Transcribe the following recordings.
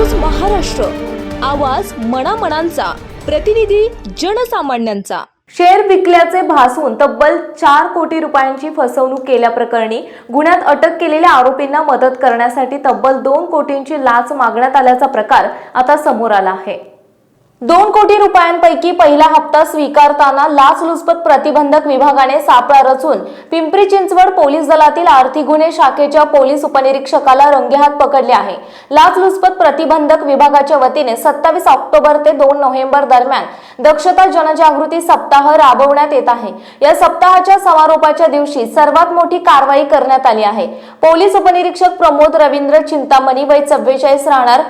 News Maharashtra. आवाज मनामनांचा. प्रतिनिधी जनसामान्यांचा. Share विकल्याचे भासून तब्बल चार कोटी रुपयांची फसवणूक केल्याप्रकरणी गुन्ह्यात अटक केलेल्या आरोपींना मदत करण्यासाठी तब्बल दोन कोटींची लाच मागण्यात आल्याचा प्रकार आता समोर आला आहे. दोन कोटी रुपयांपैकी पहिला हप्ता स्वीकारताना लाचलुचपत प्रतिबंधक विभागाने सापळा रचून पिंपरी चिंचवड पोलीस दलातील आर्थिक गुन्हे शाखेच्या पोलीस उपनिरीक्षकाला रंगेहात पकडले आहे. लाचलुचपत प्रतिबंधक विभागाच्या वतीने सत्तावीस ऑक्टोबर ते दोन नोव्हेंबर दरम्यान दक्षता जनजागृती सप्ताह राबवण्यात येत आहे. या सप्ताहाच्या समारोपाच्या दिवशी सर्वात मोठी कारवाई करण्यात आली आहे. पोलीस उपनिरीक्षक प्रमोद रवींद्र चिंतामणी वय चव्वेचाळीस राहणार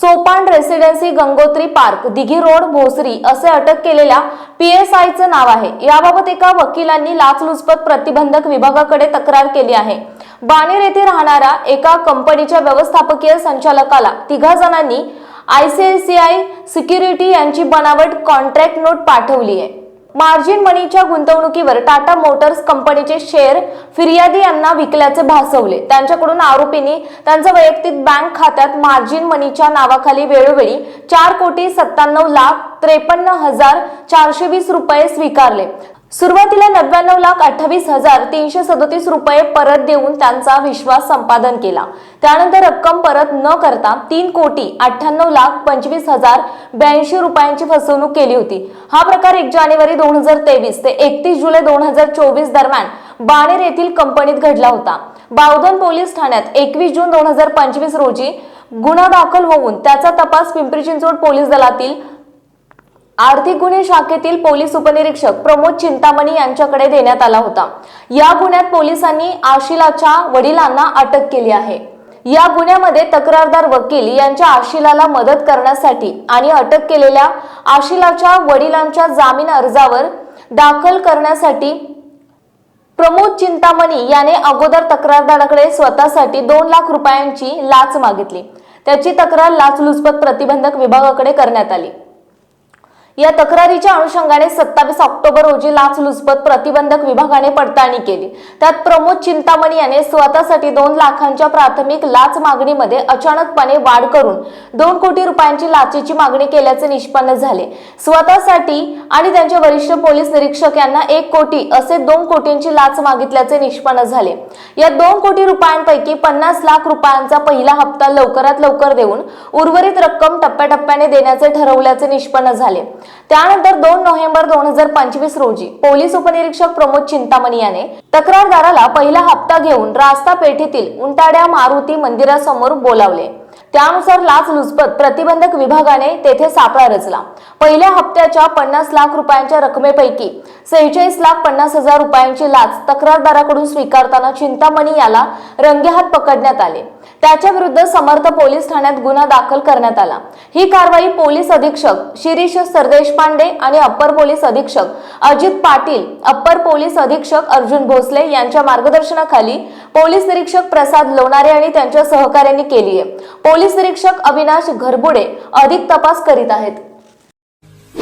Sopan residency Gangotri park Dighi road Bhosari असे अटक केलेल्या पी एस आयचं नाव आहे. याबाबत एका वकिलांनी लाचलुचपत प्रतिबंधक विभागाकडे तक्रार केली आहे. बाणेर येथे राहणाऱ्या एका कंपनीच्या व्यवस्थापकीय संचालकाला तिघा जणांनी आयसीआयसीआय सिक्युरिटी यांची बनावट कॉन्ट्रॅक्ट नोट पाठवली आहे. मार्जिन मनीच्या गुंतवणुकीवर टाटा मोटर्स कंपनीचे शेअर फिर्यादी यांना विकल्याचे भासवले. त्यांच्याकडून आरोपींनी त्यांच्या वैयक्तिक बँक खात्यात मार्जिन मनीच्या नावाखाली वेळोवेळी चार कोटी सत्त्याण्णव लाख त्रेपन्न हजार चारशे वीस रुपये स्वीकारले. सुरुवातीला नव्याण्णव लाख अठ्ठावीस हजार तीनशे सदोतीस रुपये परत देऊन त्यांचा विश्वास संपादन केला. त्यानंतर रक्कम परत न करता तीन कोटी अठ्ठ्याण्णव लाख पंचवीस हजार ब्याऐंशी रुपयांची फसवणूक केली होती. हा प्रकार एक जानेवारी दोन हजार तेवीस ते एकतीस जुलै दोन हजार चोवीस दरम्यान बाणेर येथील कंपनीत घडला होता. बावधन पोलीस ठाण्यात एकवीस जून दोन हजार पंचवीस रोजी गुन्हा दाखल होऊन त्याचा तपास पिंपरी चिंचवड पोलीस दलातील आर्थिक गुन्हे शाखेतील पोलीस उपनिरीक्षक प्रमोद चिंतामणी यांच्याकडे देण्यात आला होता. या गुन्ह्यात पोलिसांनी आशिलाच्या वडिलांना अटक केली आहे. या गुन्ह्यामध्ये तक्रारदार वकील यांच्या आशिलाला मदत करण्यासाठी आणि अटक केलेल्या आशिलाच्या वडिलांच्या जामीन अर्जावर दाखल करण्यासाठी प्रमोद चिंतामणी याने अगोदर तक्रारदाराकडे स्वतःसाठी दोन लाख रुपयांची लाच मागितली. त्याची तक्रार लाचलुचपत प्रतिबंधक विभागाकडे करण्यात आली. या तक्रारीच्या अनुषंगाने सत्तावीस ऑक्टोबर रोजी लाचलुचपत प्रतिबंधक विभागाने पडताळणी केली. त्यात प्रमोद चिंतामणी याने स्वतःसाठी दोन लाखांच्या प्राथमिक लाच मागणीमध्ये अचानकपणे वाढ करून दोन कोटी रुपयांची लाचेची मागणी केल्याचे निष्पन्न झाले. स्वतःसाठी आणि त्यांचे वरिष्ठ पोलीस निरीक्षक यांना एक कोटी असे दोन कोटींची लाच मागितल्याचे निष्पन्न झाले. या दोन कोटी रुपयांपैकी पन्नास लाख रुपयांचा पहिला हप्ता लवकरात लवकर देऊन उर्वरित रक्कम टप्प्याटप्प्याने देण्याचे ठरवल्याचे निष्पन्न झाले. त्यानंतर दोन नोव्हेंबर दोन हजार पंचवीस रोजी पोलीस उपनिरीक्षक प्रमोद चिंतामणी याने तक्रारदाराला पहिला हप्ता घेऊन रास्ता पेठेतील उंटाड्या मारुती मंदिरासमोर बोलावले. त्यानुसार लाच लुचपत प्रतिबंधक विभागाने तेथे सापळा रचला. पहिल्या हप्त्याच्या पन्नास लाख रुपयांच्या रकमेपैकी सेहेचाळीस लाख पन्नास हजार रुपयांची लाच तक्रारदाराकडून स्वीकारताना चिंतामणी याला रंगेहात पकडण्यात आले. त्याच्या विरुद्ध समर्थ पोलीस ठाण्यात गुन्हा दाखल करण्यात आला. ही कारवाई पोलीस अधीक्षक शिरीष सरदेशपांडे आणि अप्पर पोलीस अधीक्षक अजित पाटील अप्पर पोलीस अधीक्षक अर्जुन भोसले यांच्या मार्गदर्शनाखाली पोलीस निरीक्षक प्रसाद लोणारे आणि त्यांच्या सहकार्यांनी केली आहे पोलीस निरीक्षक अविनाश घरबुडे अधिक तपास करीत आहेत.